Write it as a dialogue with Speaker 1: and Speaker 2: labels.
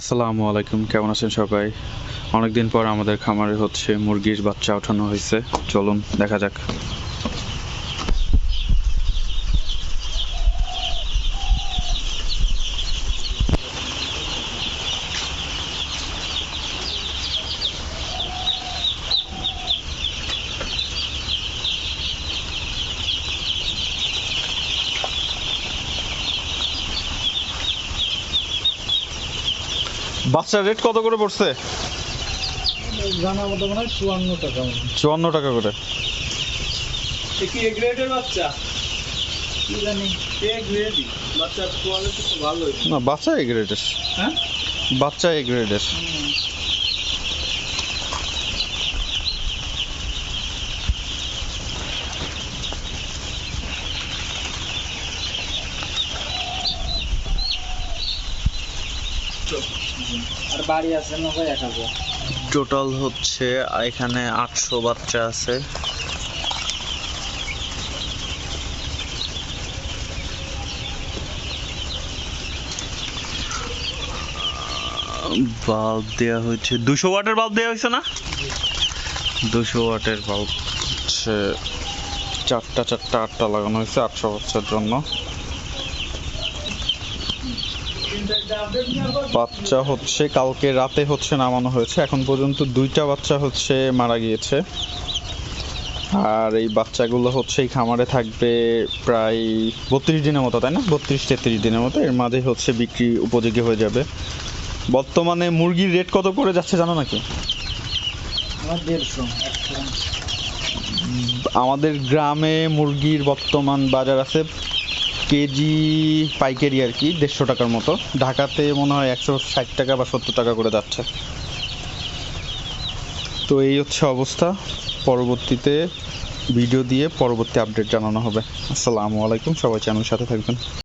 Speaker 1: আসসালামু আলাইকুম, কেমন আছেন সবাই? অনেকদিন পর আমাদের খামারে হচ্ছে মুরগির বাচ্চা ওঠানো হয়েছে। চলুন, দেখা যাক। বাচ্চার রেট কত করে পড়ছে?
Speaker 2: জানা মতো মনে চুয়ান্ন টাকা
Speaker 1: চুয়ান্ন টাকা করে।
Speaker 2: এ কি এ গ্রেডের বাচ্চা? কি জানি। এ গ্রেডই বাচ্চার কোয়ালিটি তো ভালোই
Speaker 1: না বাচ্চা এ গ্রেডের
Speaker 2: হ্যাঁ?
Speaker 1: বাচ্চা এ গ্রেডের
Speaker 2: আর বাড়ি আছে না ভাই এক হাজার
Speaker 1: টোটাল হচ্ছে এখানে আটশো বাচ্চা আছে। বাল্ব দেওয়া হয়েছে। দুশো ওয়াটের বাল্ব দেওয়া হয়েছে না? দুশো ওয়াটের বাল্ব হচ্ছে, চারটা চারটা, আটটা লাগানো হয়েছে আটশো বাচ্চার জন্য। বাচ্চা হচ্ছে কালকে রাতে হচ্ছে নামানো হয়েছে। এখন পর্যন্ত দুইটা বাচ্চা হচ্ছে মারা গিয়েছে। আর এই বাচ্চাগুলো হচ্ছে এই খামারে থাকবে প্রায় বত্রিশ দিনের মতো তাই না? বত্রিশ তেত্রিশ দিনের মতো। এর মাঝে হচ্ছে বিক্রি উপযোগী হয়ে যাবে। বর্তমানে মুরগির রেট কত করে যাচ্ছে জানো নাকি? আমাদের গ্রামে মুরগির বর্তমান বাজার আছে কেজি পাইকারি আর কি, দেড়শো টাকার মতো। ঢাকাতে মনে হয় একশো ষাট টাকা বা সত্তর টাকা করে যাচ্ছে। তো এই হচ্ছে অবস্থা। পরবর্তীতে ভিডিও দিয়ে পরবর্তী আপডেট জানানো হবে। আসসালামু আলাইকুম, সবাই চ্যানেল সাথে থাকবেন।